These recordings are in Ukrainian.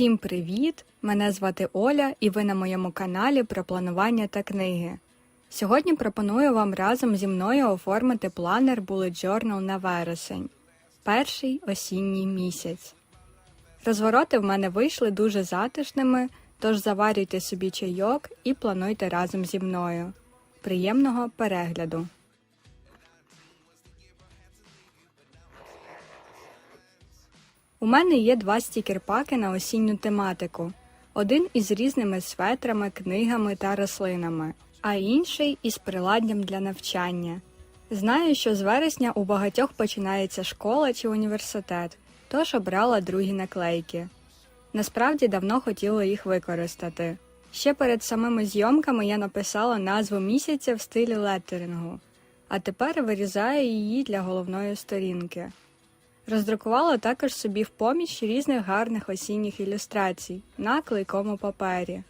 Всім привіт! Мене звати Оля, і ви на моєму каналі про планування та книги. Сьогодні пропоную вам разом зі мною оформити планер Bullet Journal на вересень, перший осінній місяць. Розвороти в мене вийшли дуже затишними, тож заварюйте собі чайок і плануйте разом зі мною. Приємного перегляду! У мене є два стікер-паки на осінню тематику. Один із різними светрами, книгами та рослинами, а інший із приладдям для навчання. Знаю, що з вересня у багатьох починається школа чи університет, тож обрала другі наклейки. Насправді давно хотіла їх використати. Ще перед самими зйомками я написала назву місяця в стилі леттерингу, а тепер вирізаю її для головної сторінки. Роздрукувала також собі в поміч різних гарних осінніх ілюстрацій на клейкому папері.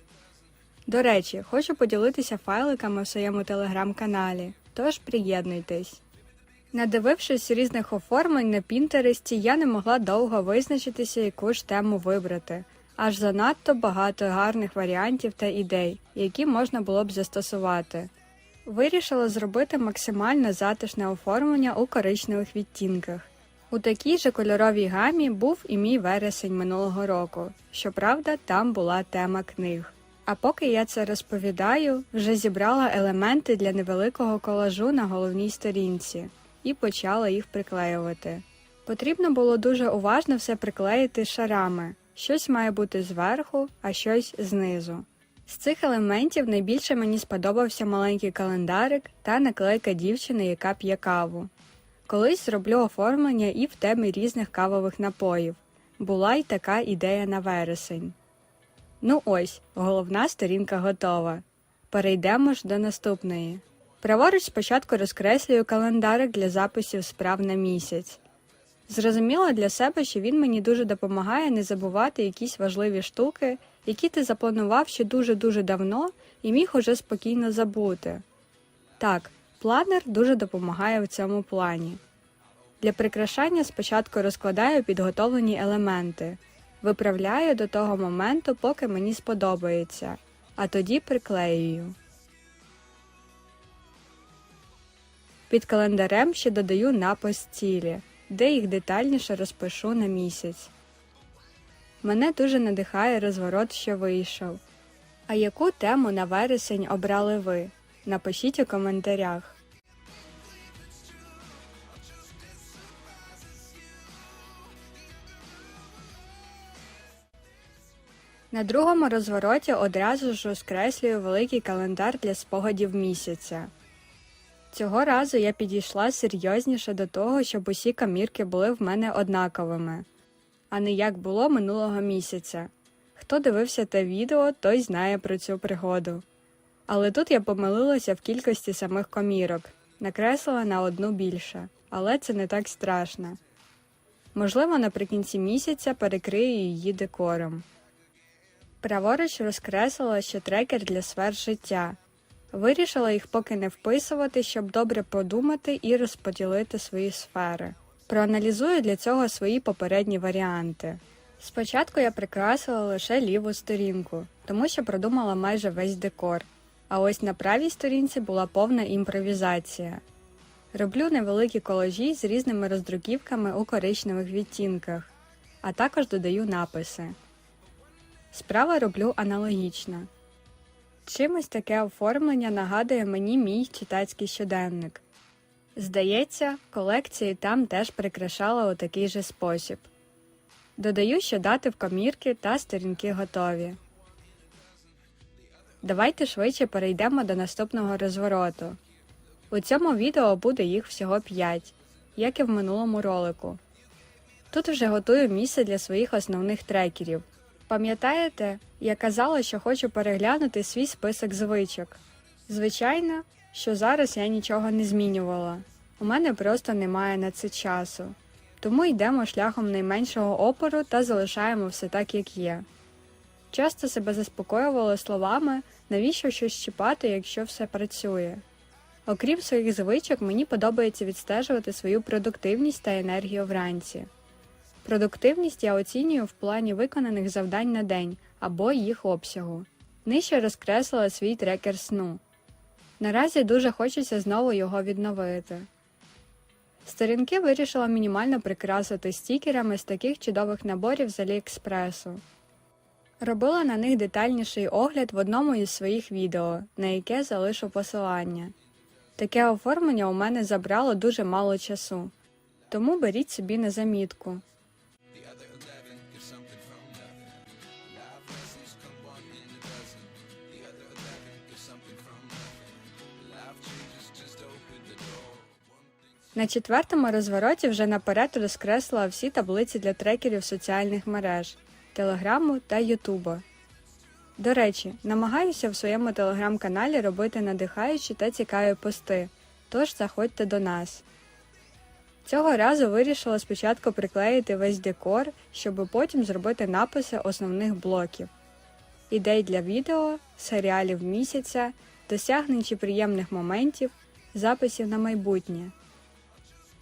До речі, хочу поділитися файликами в своєму телеграм-каналі, тож приєднуйтесь. Надивившись різних оформлень на Пінтересті, я не могла довго визначитися, яку ж тему вибрати, аж занадто багато гарних варіантів та ідей, які можна було б застосувати. Вирішила зробити максимально затишне оформлення у коричневих відтінках. У такій же кольоровій гамі був і мій вересень минулого року. Щоправда, там була тема книг. А поки я це розповідаю, вже зібрала елементи для невеликого колажу на головній сторінці і почала їх приклеювати. Потрібно було дуже уважно все приклеїти шарами. Щось має бути зверху, а щось знизу. З цих елементів найбільше мені сподобався маленький календарик та наклейка дівчини, яка п'є каву. Колись зроблю оформлення і в темі різних кавових напоїв. Була й така ідея на вересень. Ну ось, головна сторінка готова. Перейдемо ж до наступної. Праворуч спочатку розкреслюю календарик для записів справ на місяць. Зрозуміла для себе, що він мені дуже допомагає не забувати якісь важливі штуки, які ти запланував ще дуже-дуже давно і міг уже спокійно забути. Так, Планер дуже допомагає в цьому плані. Для прикрашання спочатку розкладаю підготовлені елементи, виправляю до того моменту, поки мені сподобається, а тоді приклеюю. Під календарем ще додаю напис цілі, де їх детальніше розпишу на місяць. Мене дуже надихає розворот, що вийшов. А яку тему на вересень обрали ви? Напишіть у коментарях. На другому розвороті одразу ж розкреслюю великий календар для спогадів місяця. Цього разу я підійшла серйозніше до того, щоб усі камірки були в мене однаковими, а не як було минулого місяця. Хто дивився те відео, той знає про цю пригоду. Але тут я помилилася в кількості самих комірок, накреслила на одну більше, але це не так страшно. Можливо, наприкінці місяця перекрию її декором. Праворуч розкреслила ще трекер для сфер життя. Вирішила їх поки не вписувати, щоб добре подумати і розподілити свої сфери. Проаналізую для цього свої попередні варіанти. Спочатку я прикрасила лише ліву сторінку, тому що продумала майже весь декор. А ось на правій сторінці була повна імпровізація. Роблю невеликі колажі з різними роздруківками у коричневих відтінках, а також додаю написи. Справа роблю аналогічно. Чимось таке оформлення нагадує мені мій читацький щоденник. Здається, колекції там теж прикрашала у такий же спосіб. Додаю, що дати в комірки та сторінки готові. Давайте швидше перейдемо до наступного розвороту. У цьому відео буде їх всього 5, як і в минулому ролику. Тут вже готую місце для своїх основних трекерів. Пам'ятаєте, я казала, що хочу переглянути свій список звичок. Звичайно, що зараз я нічого не змінювала. У мене просто немає на це часу. Тому йдемо шляхом найменшого опору та залишаємо все так, як є. Часто себе заспокоювала словами, навіщо щось чіпати, якщо все працює. Окрім своїх звичок, мені подобається відстежувати свою продуктивність та енергію вранці. Продуктивність я оцінюю в плані виконаних завдань на день або їх обсягу. Нижче розкреслила свій трекер сну. Наразі дуже хочеться знову його відновити. Сторінки вирішила мінімально прикрасити стікерами з таких чудових наборів з Аліекспресу. Робила на них детальніший огляд в одному із своїх відео, на яке залишу посилання. Таке оформлення у мене забрало дуже мало часу, тому беріть собі на замітку. На четвертому розвороті вже наперед розкреслила всі таблиці для трекерів соціальних мереж, Телеграму та Ютуба. До речі, намагаюся в своєму телеграм-каналі робити надихаючі та цікаві пости, тож заходьте до нас. Цього разу вирішила спочатку приклеїти весь декор, щоб потім зробити написи основних блоків, ідей для відео, серіалів місяця, досягнень чи приємних моментів, записів на майбутнє.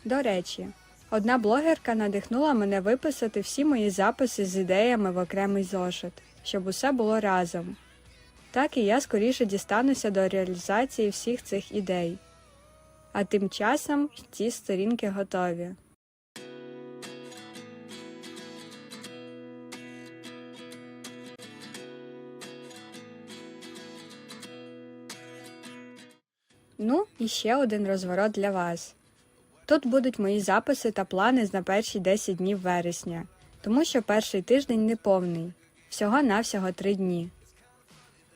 До речі, одна блогерка надихнула мене виписати всі мої записи з ідеями в окремий зошит, щоб усе було разом. Так і я скоріше дістануся до реалізації всіх цих ідей. А тим часом ці сторінки готові. Ну, і ще один розворот для вас. Тут будуть мої записи та плани на перші 10 днів вересня, тому що перший тиждень не повний, всього-навсього 3 дні.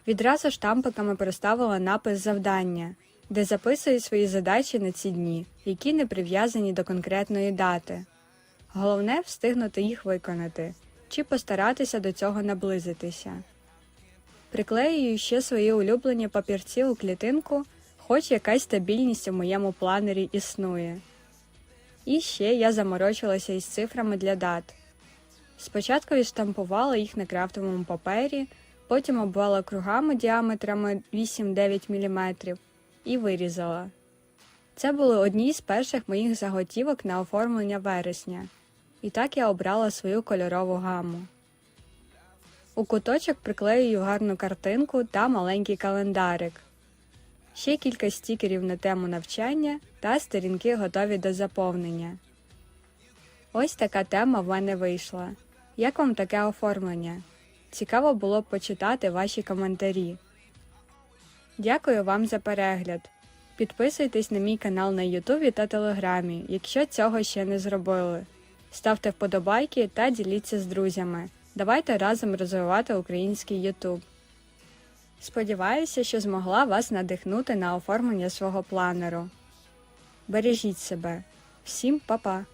Відразу штампиками проставила напис завдання, де записую свої задачі на ці дні, які не прив'язані до конкретної дати. Головне встигнути їх виконати чи постаратися до цього наблизитися. Приклеюю ще свої улюблені папірці у клітинку, хоч якась стабільність у моєму планері існує. І ще я заморочилася із цифрами для дат. Спочатку відштампувала їх на крафтовому папері, потім обвела кругами діаметрами 8-9 мм і вирізала. Це були одні з перших моїх заготівок на оформлення вересня, і так я обрала свою кольорову гаму. У куточок приклеюю гарну картинку та маленький календарик. Ще кілька стікерів на тему навчання та сторінки готові до заповнення. Ось така тема в мене вийшла. Як вам таке оформлення? Цікаво було б почитати ваші коментарі. Дякую вам за перегляд. Підписуйтесь на мій канал на Ютубі та Телеграмі, якщо цього ще не зробили. Ставте вподобайки та діліться з друзями. Давайте разом розвивати український Ютуб. Сподіваюся, що змогла вас надихнути на оформлення свого планеру. Бережіть себе. Всім па-па!